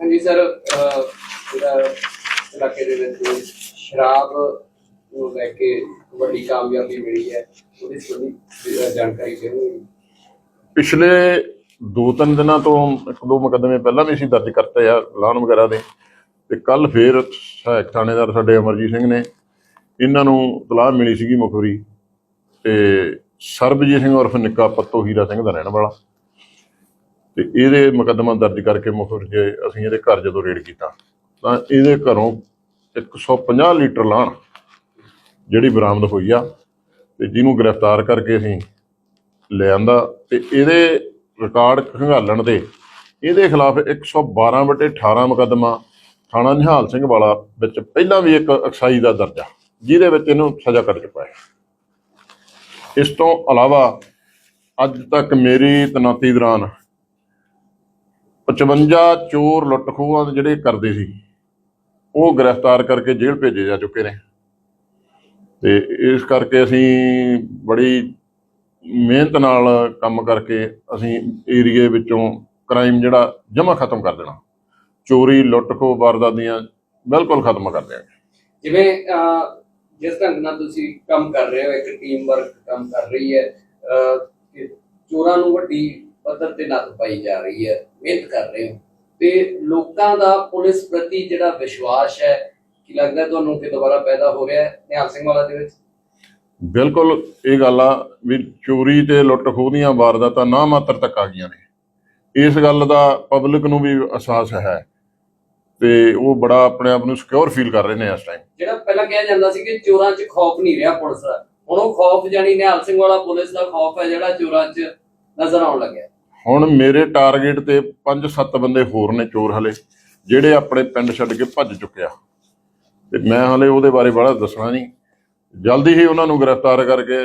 ਹਾਂਜੀ ਸਰ ਅਹ, ਜਿਹੜਾ ਇਲਾਕੇ ਦੇ ਵਿੱਚ ਸ਼ਰਾਬ ਨੂੰ ਲੈ ਕੇ ਵੱਡੀ ਕਾਮਯਾਬੀ ਮਿਲੀ ਹੈ ਉਹਦੀ ਥੋੜੀ ਜਾਣਕਾਰੀ ਦਿਓ ਪਿਛਲੇ ਦੋ ਤਿੰਨ ਦਿਨਾਂ ਤੋਂ ਇੱਕ ਦੋ ਮੁਕੱਦਮੇ ਪਹਿਲਾਂ ਵੀ ਅਸੀਂ ਦਰਜ ਕਰਤੇ ਆ ਲਾਨ ਵਗੈਰਾ ਦੇ। ਤੇ ਕੱਲ ਫੇਰ ਸਹਾਇਕ ਥਾਣੇਦਾਰ ਸਾਡੇ ਅਮਰਜੀਤ ਸਿੰਘ ਨੇ ਇਹਨਾਂ ਨੂੰ ਤਲਾਹ ਮਿਲੀ ਸੀਗੀ ਮੁਖਬਰੀ ਤੇ ਸਰਬਜੀਤ ਸਿੰਘ ਉਰਫ ਨਿੱਕਾ ਪੱਤੋ ਹੀਰਾ ਸਿੰਘ ਦਾ ਰਹਿਣ ਵਾਲਾ। ਤੇ ਇਹਦੇ ਮੁਕੱਦਮਾ ਦਰਜ ਕਰਕੇ ਮੁਖਬਰ ਜੇ ਅਸੀਂ ਇਹਦੇ ਘਰ ਜਦੋਂ ਰੇਡ ਕੀਤਾ, ਤਾਂ ਇਹਦੇ ਘਰੋਂ 150 ਲੀਟਰ ਲਾਣ ਜਿਹੜੀ ਬਰਾਮਦ ਹੋਈ ਆ ਤੇ ਜਿਹਨੂੰ ਗ੍ਰਿਫਤਾਰ ਕਰਕੇ ਅਸੀਂ ਲਿਆਂਦਾ ਤੇ ਇਹਦੇ ਰਿਕਾਰਡ ਖੰਗਾਲਣ ਤੇ ਇਹਦੇ ਖਿਲਾਫ 112 ਬਟੇ 18 ਮੁਕੱਦਮਾ ਥਾਣਾ ਨਿਹਾਲ ਸਿੰਘ ਵਾਲਾ ਵਿੱਚ ਪਹਿਲਾਂ ਵੀ ਇੱਕ ਅਕਸਾਈ ਦਾ ਦਰਜਾ। ਜਿਹਦੇ ਵਿੱਚ ਇਹਨੂੰ ਸਜ਼ਾ ਕੱਟ ਚੁੱਕਾ ਹੈ ਇਸ ਤੋਂ ਇਲਾਵਾ ਅੱਜ ਤੱਕ ਮੇਰੀ ਤਨਾਤੀ ਦੌਰਾਨ 55 ਚੋਰ ਲੁੱਟ ਜਿਹੜੇ ਕਰਦੇ ਸੀ, ਉਹ ਗ੍ਰਿਫਤਾਰ ਕਰਕੇ ਜੇਲ੍ਹ ਭੇਜੇ ਜਾ ਚੁੱਕੇ ਨੇ। ਤੇ ਇਸ ਕਰਕੇ ਅਸੀਂ ਬੜੀ ਮਿਹਨਤ ਨਾਲ ਕੰਮ ਕਰਕੇ ਅਸੀਂ ਏਰੀਏ ਵਿੱਚੋਂ ਕ੍ਰਾਈਮ ਜਿਹੜਾ ਜਮਾ ਖਤਮ ਕਰ ਦੇਣਾ। ਚੋਰੀ ਲੁੱਟ ਖੋਹ ਵਾਰਦਾਤੀਆਂ ਬਿਲਕੁਲ ਖਤਮ ਕਰ ਦਿਆਂਗੇ। ਜਿਵੇਂ ਜਿਸ ਢੰਗ ਨਾਲ ਤੁਸੀਂ ਕੰਮ ਕਰ ਰਹੇ ਹੋ, ਇੱਕ ਟੀਮ ਵਰਕ ਕੰਮ ਕਰ ਰਹੀ ਹੈ ਕਿ ਚੋਰਾਂ ਨੂੰ ਵੱਡੀ ਪੱਧਰ ਤੇ ਨੱਥ ਪਾਈ ਜਾ ਰਹੀ ਹੈ, ਮਿਹਨਤ ਕਰ ਰਹੇ ਹੋ। ਤੇ ਲੋਕਾਂ ਦਾ ਪੁਲਿਸ ਪ੍ਰਤੀ ਜਿਹੜਾ ਵਿਸ਼ਵਾਸ ਹੈ, ਕੀ ਲੱਗਦਾ ਤੁਹਾਨੂੰ ਕਿ ਦੁਬਾਰਾ ਪੈਦਾ ਹੋ ਰਿਹਾ ਹੈ, ਨਿਹਾਲ ਸਿੰਘ ਵਾਲਾ ਦੇ ਵਿੱਚ? ਬਿਲਕੁਲ ਇਹ ਗੱਲ ਆ ਵੀ ਚੋਰੀ ਤੇ ਲੁੱਟ ਖੋਹ ਦੀਆਂ ਵਾਰਦਾਤਾਂ ਨਾ ਮਾਤਰ ਤੱਕ ਆ ਗਈਆਂ ਨੇ। ਇਸ ਗੱਲ ਦਾ ਪਬਲਿਕ ਨੂੰ ਵੀ ਅਹਿਸਾਸ ਹੈ। ਤੇ ਉਹ ਬੜਾ ਆਪਣੇ ਆਪ ਨੂੰ ਸਿਕਿਉਰ ਫੀਲ ਕਰ ਰਹੇ ਨੇ ਇਸ ਟਾਈਮ ਜਿਹੜਾ ਪਹਿਲਾਂ ਕਿਹਾ ਜਾਂਦਾ ਸੀ ਕਿ ਚੋਰਾਂ 'ਚ ਖੌਫ ਨਹੀਂ ਰਿਹਾ ਪੁਲਿਸ ਦਾ। ਹੁਣ ਉਹ ਖੌਫ ਜਾਨੀ ਨਿਹਾਲ ਸਿੰਘ ਵਾਲਾ ਪੁਲਿਸ ਦਾ ਖੌਫ ਹੈ ਜਿਹੜਾ ਚੋਰਾਂ 'ਚ ਨਜ਼ਰ ਆਉਣ ਲੱਗਿਆ। ਹੁਣ ਮੇਰੇ ਟਾਰਗੇਟ ਤੇ 5-7 ਬੰਦੇ ਹੋਰ ਨੇ ਚੋਰ ਹਲੇ ਜਿਹੜੇ ਆਪਣੇ ਪਿੰਡ ਛੱਡ ਕੇ ਭੱਜ ਚੁੱਕੇ ਆ। ਤੇ ਮੈਂ ਹਲੇ ਉਹਦੇ ਬਾਰੇ ਬੜਾ ਦੱਸਣਾ ਨਹੀਂ। ਜਲਦੀ ਹੀ ਉਹਨਾਂ ਨੂੰ ਗ੍ਰਿਫਤਾਰ ਕਰਕੇ